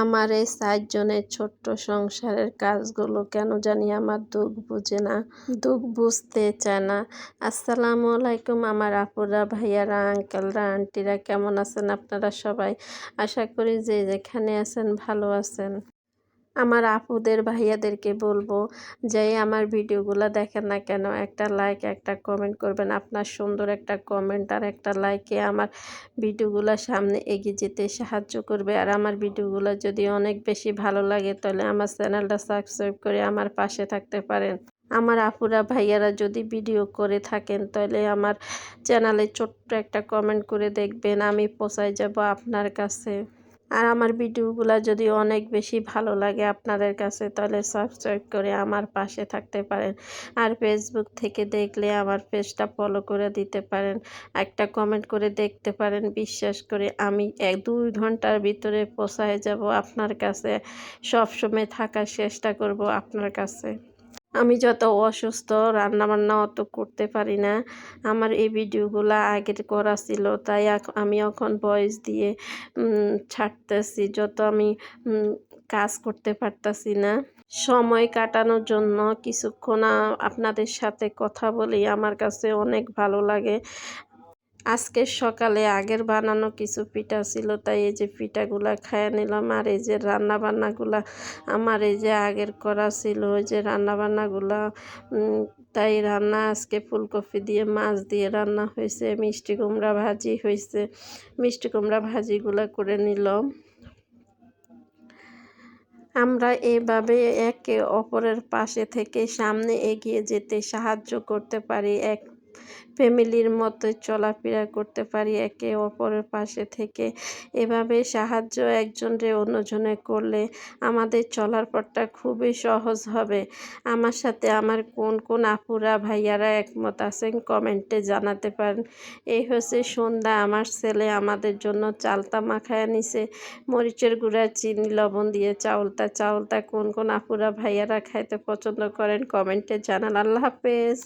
আমার এই চারজনের ছোট্ট সংসারের কাজগুলো কেন জানি আমার দুঃখ বুঝে না, দুঃখ বুঝতে চায় না। আসসালামু আলাইকুম আমার আপুরা, ভাইয়ারা, আঙ্কেলরা, আন্টিরা, কেমন আছেন আপনারা সবাই? আশা করি যে যেখানে আছেন ভালো আছেন। আমার আপুদের ভাইয়াদেরকে বলব যে আমার ভিডিওগুলো দেখেন না কেন? একটা লাইক একটা কমেন্ট করবেন। আপনার সুন্দর একটা কমেন্ট আর একটা লাইকে আমার ভিডিওগুলো সামনে এগিয়ে যেতে সাহায্য করবে। আর আমার ভিডিওগুলো যদি অনেক বেশি ভালো লাগে, তাহলে আমার চ্যানেলটা সাবস্ক্রাইব করে আমার পাশে থাকতে পারেন। আমার আপুরা ভাইয়ারা যদি ভিডিও করে থাকেন, তাহলে আমার চ্যানেলে ছোট্ট একটা কমেন্ট করে দেখবেন। আমি পৌঁছায় যাব আপনার কাছে। আর আমার ভিডিওগুলো যদি অনেক বেশি ভালো লাগে আপনাদের কাছে, তাহলে সাবস্ক্রাইব করে আমার পাশে থাকতে পারেন। আর ফেসবুক থেকে দেখলে আমার পেজটা ফলো করে দিতে পারেন। একটা কমেন্ট করে দেখতে পারেন। বিশ্বাস করে আমি এক দুই ঘণ্টার ভিতরে পৌঁছায় যাব আপনার কাছে। সবসময় থাকার চেষ্টা করব আপনার কাছে। আমি যত অসুস্থ, রান্নাবান্না অত করতে পারি না। আমার এই ভিডিওগুলো আগের করা ছিল, তাই আমি এখন ভয়েস দিয়ে ছাড়তেছি। যত আমি কাজ করতে পারতাছি না। সময় কাটানোর জন্য কিছুক্ষণ আপনাদের সাথে কথা বলি। আমার কাছে অনেক ভালো লাগে। আজকে সকালে আগের বানানো কিছু পিঠা ছিল, তাই এই যে পিঠাগুলা খাইয়ে নিলাম। আর এই যে রান্না বান্নাগুলা আমার এই যে আগের করা ছিল, ওই যে রান্না বান্নাগুলা তাই রান্না আজকে ফুলকপি দিয়ে, মাছ দিয়ে রান্না হয়েছে, মিষ্টি কুমড়া ভাজি হয়েছে। মিষ্টি কুমড়া ভাজিগুলা করে নিলাম। আমরা এভাবে একে অপরের পাশে থেকে সামনে এগিয়ে যেতে সাহায্য করতে পারি। এক ফ্যামিলির মতো চলাফেরা করতে পারি একে অপরের পাশে থেকে। এভাবে সাহায্য একজনরে অন্যজনে করলে আমাদের চলার পথটা খুবই সহজ হবে। আমার সাথে আমার কোন কোন আপুরা ভাইয়ারা একমত আছেন কমেন্টে জানাতে পারেন। এই হচ্ছে সন্ধ্যা, আমার ছেলে আমাদের জন্য চালতা মাখায় নিছে। মরিচের গুঁড়া, চিনি, লবণ দিয়ে চাউলটা চাউলটা কোন কোন আপুরা ভাইয়ারা খাইতে পছন্দ করেন কমেন্টে জানান। আল্লাহ হাফেজ।